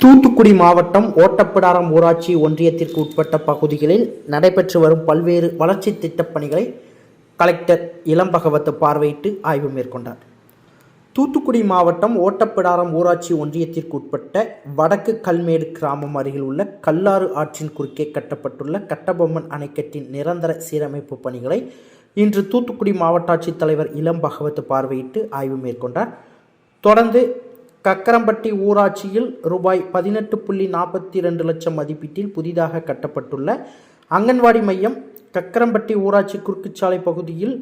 தூத்துக்குடி மாவட்டம் ஓட்டப்பிடாரம் ஊராட்சி ஒன்றியத்திற்கு உட்பட்ட பகுதிகளில் நடைபெற்று வரும் பல்வேறு வளர்ச்சி திட்டப் பணிகளை கலெக்டர் இளம்பகவத்து பார்வையிட்டு ஆய்வு மேற்கொண்டார். தூத்துக்குடி மாவட்டம் ஓட்டப்பிடாரம் ஊராட்சி ஒன்றியத்திற்கு உட்பட்ட வடக்கு கல்மேடு கிராமம் அருகில் உள்ள கல்லாறு ஆற்றின் குறுக்கே கட்டப்பட்டுள்ள கட்டபொம்மன் அணைக்கட்டின் நிரந்தர சீரமைப்பு பணிகளை இன்று தூத்துக்குடி மாவட்ட ஆட்சித்தலைவர் இளம் பகவத் பார்வையிட்டு ஆய்வு மேற்கொண்டார். தொடர்ந்து கக்கரம்பட்டி ஊராட்சியில் ரூபாய் பதினெட்டு புள்ளி நாற்பத்தி ரெண்டு லட்சம் மதிப்பீட்டில் புதிதாக கட்டப்பட்டுள்ள அங்கன்வாடி மையம் கக்கரம்பட்டி ஊராட்சி குறுக்குச்சாலை பகுதியில்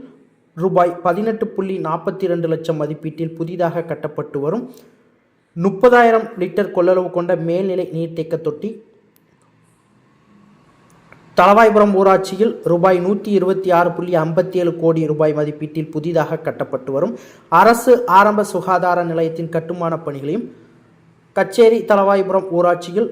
ரூபாய் பதினெட்டு புள்ளி நாற்பத்தி ரெண்டு லட்சம் மதிப்பீட்டில் புதிதாக கட்டப்பட்டு வரும். முப்பதாயிரம் லிட்டர் கொள்ளளவு கொண்ட மேல்நிலை நீர்த்தேக்க தொட்டி தளவாய்புரம் ஊராட்சியில் ரூபாய் நூற்றி இருபத்தி ஆறு புள்ளி ஐம்பத்தி ஏழு கோடி ரூபாய் மதிப்பீட்டில் புதிதாக கட்டப்பட்டு வரும் அரசு ஆரம்ப சுகாதார நிலையத்தின் கட்டுமானப் பணிகளையும் கச்சேரி தளவாய்புரம் ஊராட்சியில்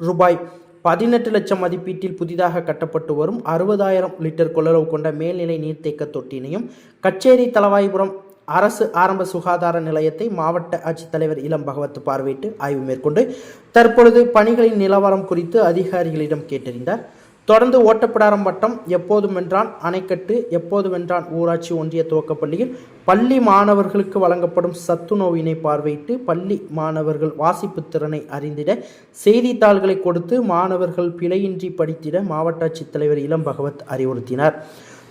ரூபாய் பதினெட்டு லட்சம் மதிப்பீட்டில் புதிதாக கட்டப்பட்டு வரும் அறுபதாயிரம் லிட்டர் கொள்ளளவு கொண்ட மேல்நிலை நீர்த்தேக்க தொட்டினையும் கச்சேரி தளவாய்புரம் அரசு ஆரம்ப சுகாதார நிலையத்தை மாவட்ட ஆட்சித்தலைவர் இளம் பகவத் பார்வையிட்டு ஆய்வு மேற்கொண்டு தற்பொழுது பணிகளின் நிலவரம் குறித்து அதிகாரிகளிடம் கேட்டறிந்தார். தொடர்ந்து ஓட்டப்பிடாரம் வட்டம் எப்போதும் வென்றான் அணைக்கட்டு எப்போது வென்றான் ஊராட்சி ஒன்றிய துவக்கப்பள்ளியில் பள்ளி மாணவர்களுக்கு வழங்கப்படும் சத்துணவினை பார்வையிட்டு பள்ளி மாணவர்கள் வாசிப்பு திறனை அறிந்திட செய்தித்தாள்களை கொடுத்து மாணவர்கள் பிழையின்றி படித்திட மாவட்ட ஆட்சித்தலைவர் இளம் பகவத் அறிவுறுத்தினார்.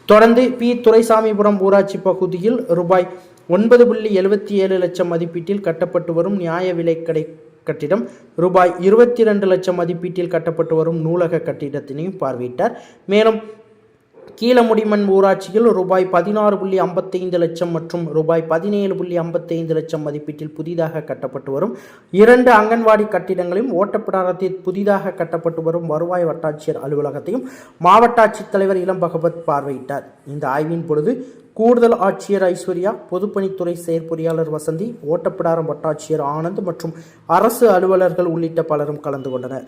தொடர்ந்து பி. துரைசாமிபுரம் ஊராட்சி பகுதியில் ரூபாய் ஒன்பது புள்ளி எழுபத்தி ஏழு லட்சம் மதிப்பீட்டில் கட்டப்பட்டு வரும் நியாய விலைக்கடை கட்டிடம். ரூபாய் இருபத்தி ரெண்டு லட்சம் மதிப்பீட்டில் கட்டப்பட்டு வரும் நூலக கட்டிடத்தினையும் பார்வையிட்டார். மேலும் கீழமுடிமண் ஊராட்சியில் ரூபாய் பதினாறு புள்ளி ஐம்பத்தைந்து லட்சம் மற்றும் ரூபாய் பதினேழு புள்ளி ஐம்பத்தைந்து லட்சம் மதிப்பீட்டில் புதிதாக கட்டப்பட்டு வரும் இரண்டு அங்கன்வாடி கட்டிடங்களையும் ஓட்டப்பிடாரத்தில் புதிதாக கட்டப்பட்டு வரும் வருவாய் வட்டாட்சியர் அலுவலகத்தையும் மாவட்ட ஆட்சித்தலைவர் இளம் பகவத் பார்வையிட்டார். இந்த ஆய்வின் பொழுது கூடுதல் ஆட்சியர் ஐஸ்வர்யா பொதுப்பணித்துறை செயற்பொறியாளர் வசந்தி ஓட்டப்பிடாரம் வட்டாட்சியர் ஆனந்த் மற்றும் அரசு அலுவலர்கள் உள்ளிட்ட பலரும் கலந்து கொண்டனர்.